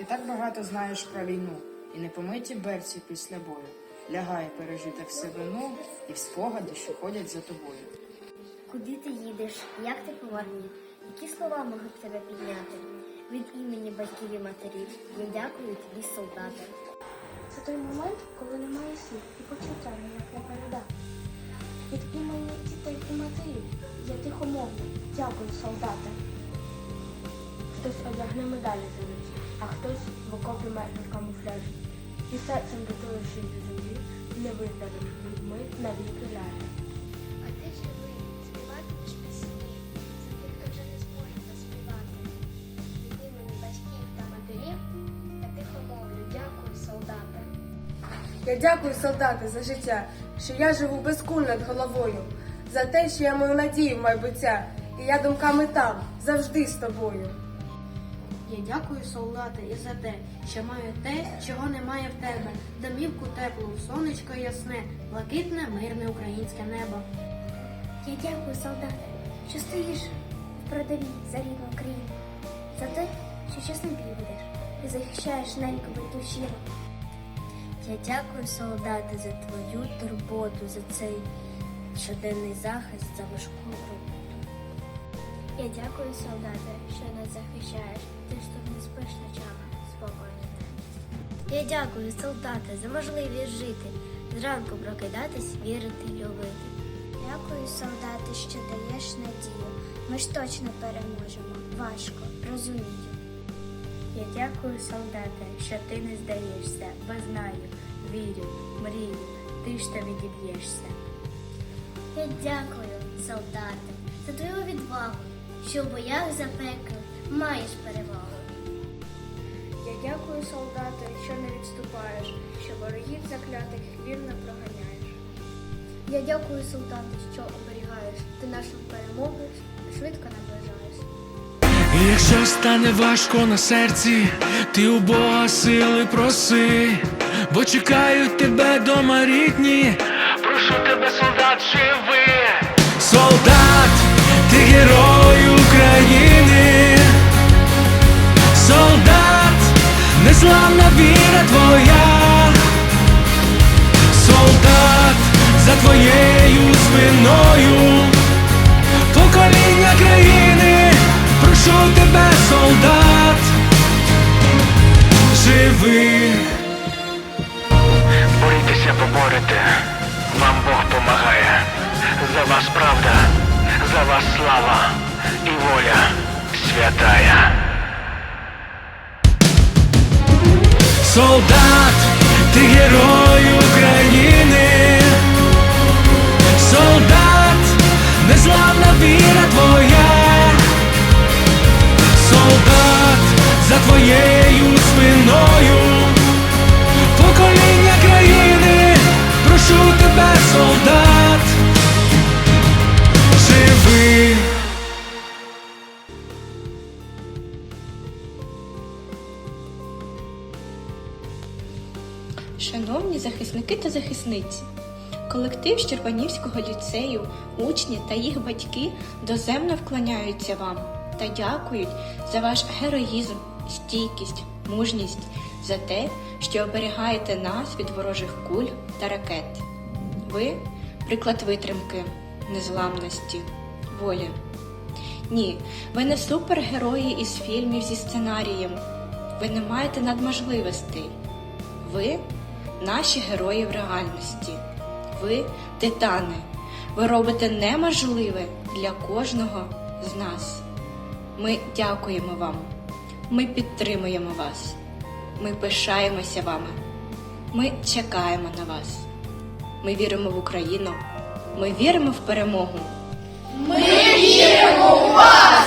Ти так багато знаєш про війну, і непомиті берці після бою. Лягає пережити в себе вину і в спогади, що ходять за тобою. Куди ти їдеш? Як ти повернів? Які слова можуть тебе підняти? Від імені батьків і матерів я дякую тобі, солдати. Це той момент, коли немає слів і почуття ніяк не передати. Від імені дітей і матерів я тихомовно дякую, солдати. Хтось одягне медалі за ніч, камуфляжі. І серцем до землі, не виглядом людьми навіки ляже. А ти живий, співатимеш пісні, за тих, хто вже не зможе заспівати. Від імені батьків та матерів я тихомовлю дякую, солдати. Я дякую, солдати, за життя, що я живу без куль над головою, за те, що я маю надію в майбуття, і я думками там, завжди з тобою. Я дякую, солдати, і за те, що маю те, чого немає в тебе. Домівку теплу, сонечко ясне, блакитне, мирне українське небо. Я дякую, солдати, що стоїш в передовій за рідну Україну, за те, що чесно бій ведеш і захищаєш неньку батьківщину. Я дякую, солдати, за твою турботу, за цей щоденний захист, за важку роботу. Я дякую, солдати, що нас захищаєш. Ти ж тут не спиш ночами, знаєш. Я дякую, солдати, за можливість жити, зранку прокидатись, вірити, любити. Дякую, солдати, що даєш надію. Ми ж точно переможемо. Важко, розумію. Я дякую, солдати, що ти не здаєшся, бо знаю, вірю, мрію, ти ж та відіб'єшся. Я дякую, солдати, за твою відвагу, що в боях за пекло маєш перевагу. Я дякую, солдати, що не відступаєш, що ворогів заклятих вірно проганяєш. Я дякую, солдати, що оберігаєш. Ти нашу перемогу швидко наближаєш. І Якщо стане важко на серці, ти у Бога сили проси, бо чекають тебе дома рідні. Прошу тебе, солдат, живи. Солдат, ти герой незламна віра твоя. Солдат, за твоєю спиною. Покоління країни, прошу тебе, солдат, живи. Борітеся, поборете, вам Бог помагає. За вас правда, за вас слава і воля святая. Солдат, ти герой України. Солдат, незламна віра твоя. Солдат, за твоєю спиною. Покоління країни, прошу тебе, солдат. Шановні захисники та захисниці, колектив Щербанівського ліцею, учні та їх батьки доземно вклоняються вам та дякують за ваш героїзм, стійкість, мужність, за те, що оберігаєте нас від ворожих куль та ракет. Ви приклад витримки, незламності, волі. Ні, ви не супергерої із фільмів зі сценарієм. Ви не маєте надможливостей. Ви наші герої в реальності. Ви титани. Ви робите неможливе для кожного з нас. Ми дякуємо вам. Ми підтримуємо вас. Ми пишаємося вами. Ми чекаємо на вас. Ми віримо в Україну. Ми віримо в перемогу. Ми віримо у вас!